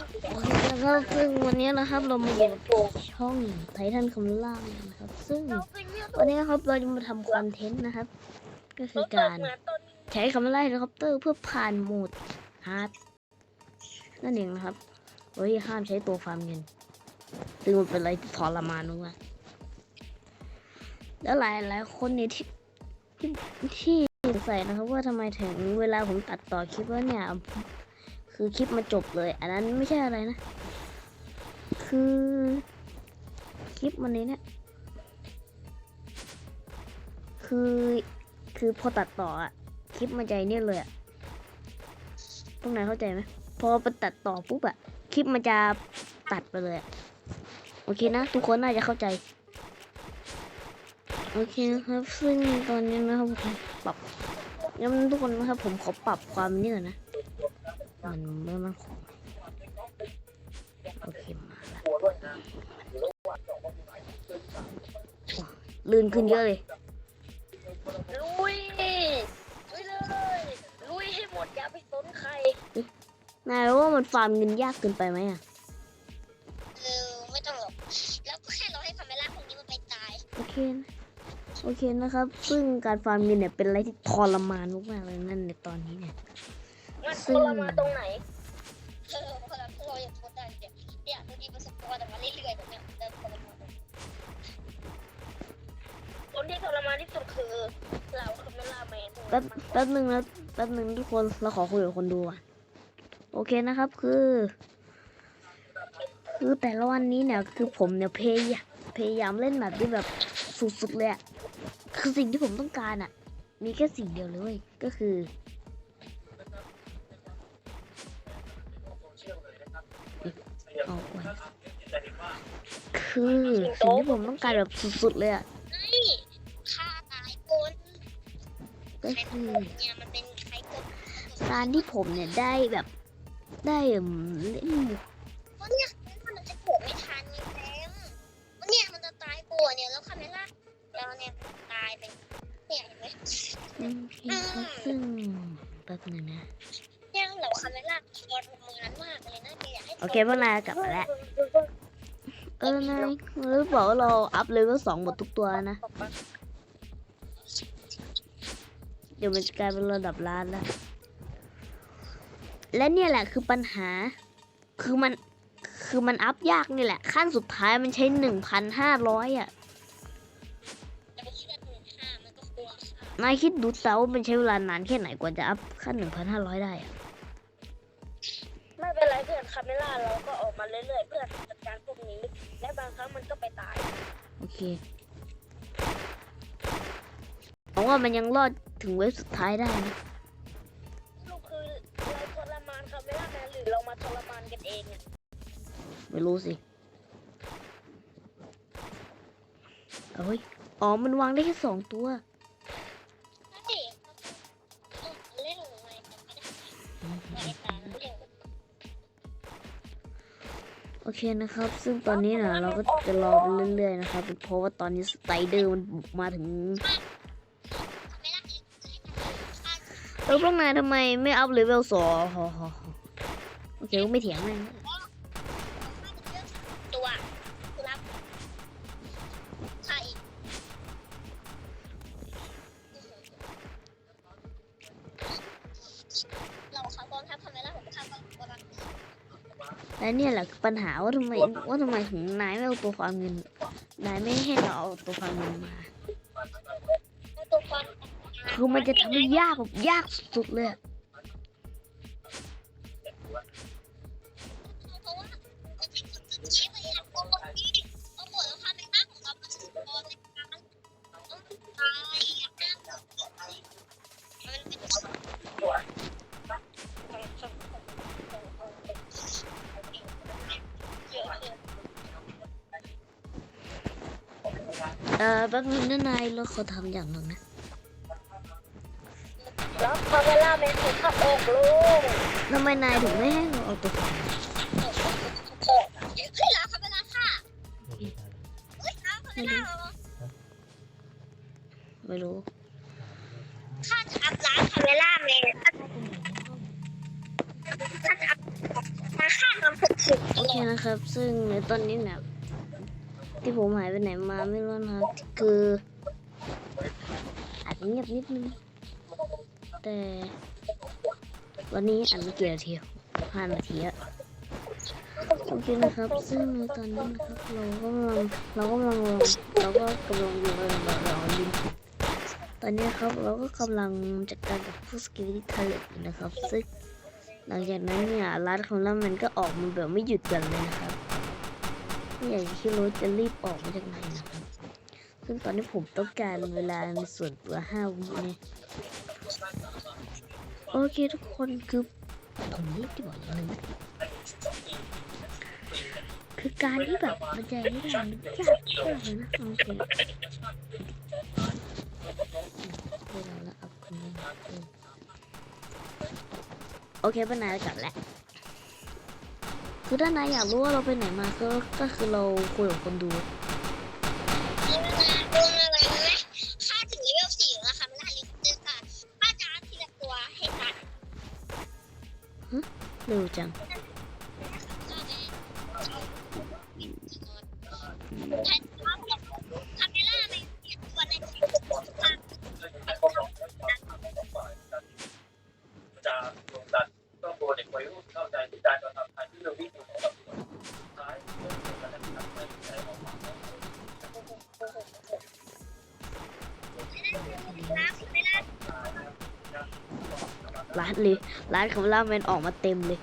โอเคนะครับซึ่งวันนี้นะครับเรามาอยู่กับช่องไททันคำล่างนะครับ ซึ่งวันนี้นะครับเราจะมาทำคอนเทนต์นะครับ ก็คือการใช้คำไล่เฮลิคอปเตอร์เพื่อผ่านโหมดฮาร์ดนั่นเองนะครับเฮ้ยห้ามใช้ตัวฟาร์มเงินซึ่งมันเป็นอะไรที่ทรมานมากแล้วหลายหลายคนเนี่ยที่ที่ที่สงสัยนะครับว่าทำไมถึงเวลาผมตัดต่อคลิปว่าเนี่ย คือคลิปมาจบเลย อันนั้นไม่ใช่อะไรนะ คือ คลิปมันนี้เนี่ย คือคือพอตัดต่ออะคลิปมันใจเนี่ยเลยอะพวกนายเข้าใจไหมพอไปตัดต่อปุ๊บอะคลิปมันจะตัดไปเลยอะโอเคนะ ทุกคนน่าจะเข้าใจ โอเคนะครับซึ่งตอนนี้นะครับผมปรับงั้นทุกคนนะครับผมขอปรับความนี่ก่อนนะ มันไม่มันคงโอเคมาละลื่นขึ้นเยอะเลย ลุยลุยเลยลุยให้หมดอย่าไปสนใครนายรู้ว่ามันฟาร์มเงินยากเกินไปไหมอะเออไม่ต้องหรอกแล้วก็แค่เราให้คาเมล่าพวกนี้มันไปตาย โอเคนะโอเคนะครับ ซึ่งการฟาร์มเงินเนี่ยเป็นอะไรที่ทรมานมากๆเลยนั่นในตอนนี้เนี่ย มันซึ่ทงรมานตรงไหนเออพอเราพวกเราอยากทนได้เนี่ยเนี่ยดูดีมันสปอร์ตมาเรื่อยๆแบบเนี้ยแต่ทรมานคนที่ทรมานที่สุดคือเราคาเมล่าแมนแป๊บแป๊บหนึ่งนะแป๊บหนึ่งทุกคนเราขอคุยกับคนดูอะโอเคนะครับคือ คือแต่ละวันนี้เนี่ยคือผมเนี่ยพยายามพยายามเล่นแบบที่แบบสุดๆเลยอะคือสิ่งที่ผมต้องการอะ มีแค่สิ่งเดียวเลยเว้ยก็คือ เอาไว้คือสิ่งที่ผมต้องการแบบสุดๆเลยอะนี่ฆ่าตายคนก็คือเนี่ยมันเป็นใครกดการที่ผมเนี่ยได้แบบได้เอิ่มเล่นเพราะเนี่ยมันจะเกิดไม่ทันไงแซมเพราะเนี่ยมันจะตายกลัวเนี่ยแล้วคาเมล่าเราเนี่ยตายไปเนี่ยเห็นไหมโอเคครับซึ่งแป๊บหนึงนะเนี่ยเราคาเมล่า โอเคพวกนายกลับมาแล้วเออนายหรือบอกว่าเราอัพเลเวลสองหมดทุกตัวนะ เดี๋ยวมันจะกลายเป็นระดับล้านแล้ว และเนี่ยแหละคือปัญหา คือมัน คือมันอัพยากนี่แหละ ขั้นสุดท้ายมันใช้หนึ่งพันห้าร้อยอะจะไปคิดว่าหมื่นห้ามันก็กลัวค่ะนายคิดดูเตามันใช้เวลานานแค่ไหนกว่าจะอัพขั้นหนึ่งพันห้าร้อยได้อะ ไม่เป็นไรเพื่อนคาเมล่าเราก็ออกมาเรื่อยๆเพื่อจัดการพวกนี้ และบางครั้งมันก็ไปตายโอเคหวังว่ามันยังรอดถึงเว็บสุดท้ายได้นะลูกคือเราทรมานคาเมล่าแมนหรือเรามาทรมานกันเองเนี่ยไม่รู้สิเอ้ยอ๋อ มันวางได้แค่สองตัวนั่นดิเออเล่นหรือไงแต่ไม่ เคนะครับ ซึ่งตอนนี้นะเราก็จะรอไปเรื่อยๆนะครับ เพราะว่าตอนนี้สไตเดอร์มันบุกมาถึงเออพวกนายทำไมไม่อัพเลเวลสองโอเคก็ไม่เถียงแม่งตัวรับใช่เราขับบอลทับคาเมล่า และเนี่ยแหละคือปัญหาว่าทำไมว่าทำไมถึงนายไม่เอาตัวความเงินนายไม่ให้เราเอาตัวความเงินมาตัวฟันคือมันจะทำให้ยากแบบยากสุดๆเลย แป๊บนึงนะนายเราขอทำอย่างหนึ่งนะแล้วคาเมล่าแมนถูกขับออกลูกทำไมนายถึงไม่ให้เราเอาตัวความเงินเฮ้ยล้างคาเมล่าค่ะเฮ้ยล้างคาเมล่าเหรอไม่รู้ข้าจะอัพล้างคาเมล่าแมนข้าจะอัพมาฆ่าทำทุกนะครับ ซึ่งในตอนนี้เนี่ย ที่ผมหายไปไหนมาไม่รู้นะครับคืออาจจะเงียบนิดนึง แต่วันนี้อันไม่กี่นาทีห้านาทีอะโอเคนะครับ ซึ่งในตอนนี้นะครับเราก็กำลังเราก็กำลังเราก็กำลังอยู่ในระดับลินตอนนี้ครับเราก็กำลังจัดการกับผู้สกิลที่ทะเลนะครับซึ่งหลังจากนั้นเนี่ยร้านของเรามันก็ออกมาแบบไม่หยุดหยันเลยนะครับ อย่ากจะคิดว่าจะรีบออกมาจากไหนนะครับซึ่งตอนนี้ผมต้องการเวลาในส่วนตัวห้าวิเนี่ยโอเคทุกคนคือผมรีบที่บอกอย่างนึงนะคือการที่แบบมันใจไม่ได้มันยากมากเลยนะโอเคเวลาละเอาคนนี้เออโอเคป้านายกลับแล้ว คือถ้านายอยากรู้ว่าเราไปไหนมาก็ก็คือเราคุยกับคนดูนี่มันนะดูอะไรไหมค่าถึงเลเวลสี่แล้วค่ะไม่ได้เลยเจอกันป้าจะเอาทีละตัวให้ทันเร็วจังจะ ร้านเลยร้านของเราแมนออกมาเต็มเลย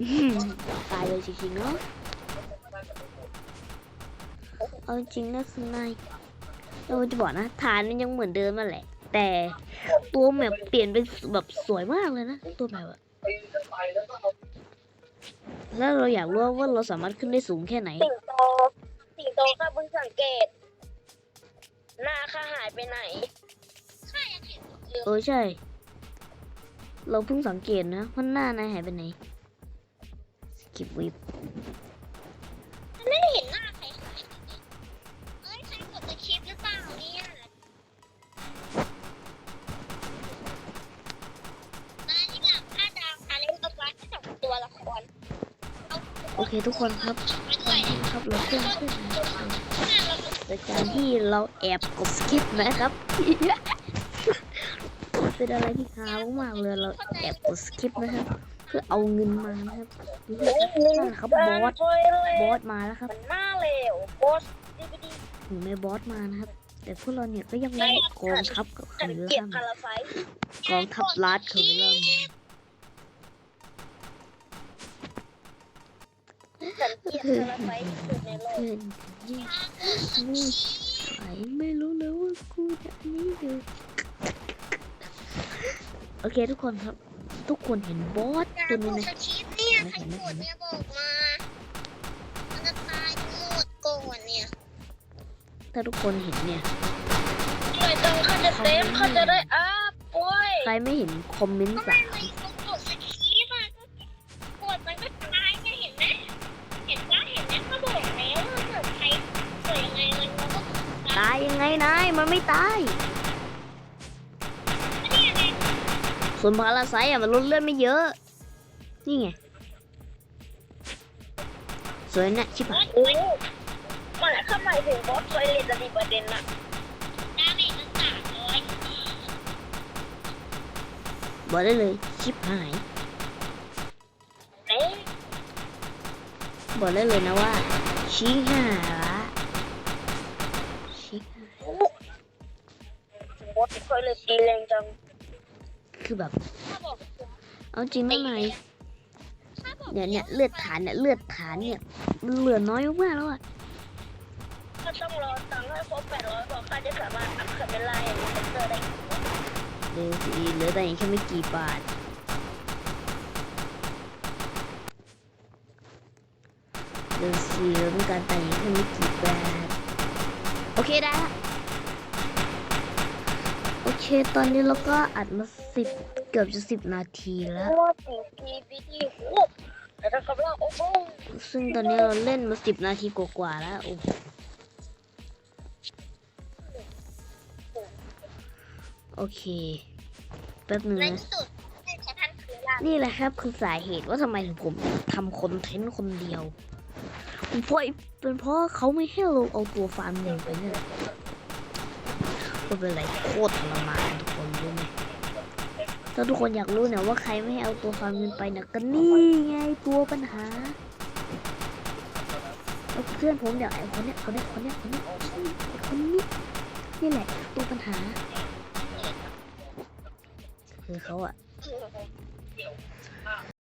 อื้อหือตายเลยจริงๆเนาะเอาจริงนะคือนายเราจะบอกนะฐานมันยังเหมือนเดิมนั่นแหละ แต่ตัวแมปเปลี่ยนเป็นแบบสวยมากเลยนะตัวแมปอะแล้วเราอยากรู้ว่าเราสามารถขึ้นได้สูงแค่ไหน สิงโตสิงโตข้าเพิ่งสังเกต หน้าข้าหายไปไหนข้ายังเห็นอยู่เออใช่ เราเพิ่งสังเกตนะว่าหน้านายหายไปไหนสกิปวิปไม่ได้เห็นหน้าใครหายเลยเอ้ยใครกดสคริปต์หรือเปล่าเนี่ยนายที่หลังข้าดาวคาเล่นกับร้านที่สองตัวละครโอเคทุกคนครับไปด้วยครับเราเพิ่มขึ้น นะครับหน้าเราโดยการที่เราแอบกดสกิปนะครับเป็นอะไรที่ฮามากๆเลยเราแอบกดสกิปนะครับ เพื่อเอาเงินมานะครับนี่นั่นแหละครับบอสบอสมาแล้วครับมันหน้าเร็วบอสดีดีถึงแม้บอสมานะครับ แต่พวกเราเนี่ยก็ยังไม่กองทัพกับฉันคาเก็บร์คาลัมราไฟกองทัพลาดคาร์ลัม ฉันเก็บคาราไฟที่สุดในโลกเพื่อนยิ่งงูใสไม่รู้เลยว่ากูจะอันนี้อยู่โอเคทุกคนครับ ทุกคนเห็นบอสอย่าตัวบนี้อกไหมสคริปต์เนี่ยใครกดเนี่ยบอกมา มันจะตายหมดก่อนเนี่ย ถ้าทุกคนเห็นเนี่ยหน่วยตังเขาจะเต็มเขาจะได้อัพโอ้ยใครไม่เห็นคอมเมนต์ก็สาไม่ มันไม่ตายเนี่ยไงส่วนพาราไซต์อะมันลดเลือดไม่เยอะ นี่ไง สวยนะชิบหายโอ้มันเข้าหมายถึงบอสไฟเลตดีประเด็นอะดาเมจมันสามร้อยบอกได้เลยชิบหายเอ๊ะบอกได้เลยนะว่าชิหาย บอสไฟเลตตีแรงจังคือแบบถ้าบอกเอาจริงนะนายถ้าบอกเนี่ยเนี่ยเลือดฐานเนี่ยเลือดฐานเนี่ยมันเหลือน้อยมากๆแล้วอะถ้าต้องรอตังค์ให้ครบแปดร้อยกว่าข้าจะสามารถอัพคาเมล่าอย่างนี้เป็นเจอได้เดี๋ยวสิเหลือแต่อีกแค่ไม่กี่บาทเดี๋ยวสิเหลือต้องการแต่งอีกแค่ไม่กี่บาทโอเคได้ละโอ เคตอนนี้เราก็อัดมาสิบเกือบจะสิบนาทีแล้วรอบสี่ทีพีทีโอ้แต่ถ้าคำว่าโอ้โหซึ่งตอนนี้เราเล่นมาสิบนาทีกว่าๆแล้วโอ้โหโอเคป๊บหนึ่งในนะที่สุดไททันคือล่านี่แหละครับคือสาเหตุว่าทำไมถึงผมทำคอนเทนต์คนเดียวเพราะเป็นเพราะเขาไม่ให้เราเอาตัวฟาร์มเงินไปเนี่ยแหละ ก็เป็นอะไรโคตรทรมานทุกคนรู้ไหมถ้าทุกคนอยากรู้เนี่ยว่าใครไม่ให้เอาตัวฟาร์มเงินไปเนี่ยก็นี่ไงตัวปัญหาแล้วเพื่อนผมเนี่ยไอ้คนเนี้ยคนเนี้ยคนเนี้ยคนเนี้ยไอ้คนนี้นี่แหละตัวปัญหาคือเขาอะ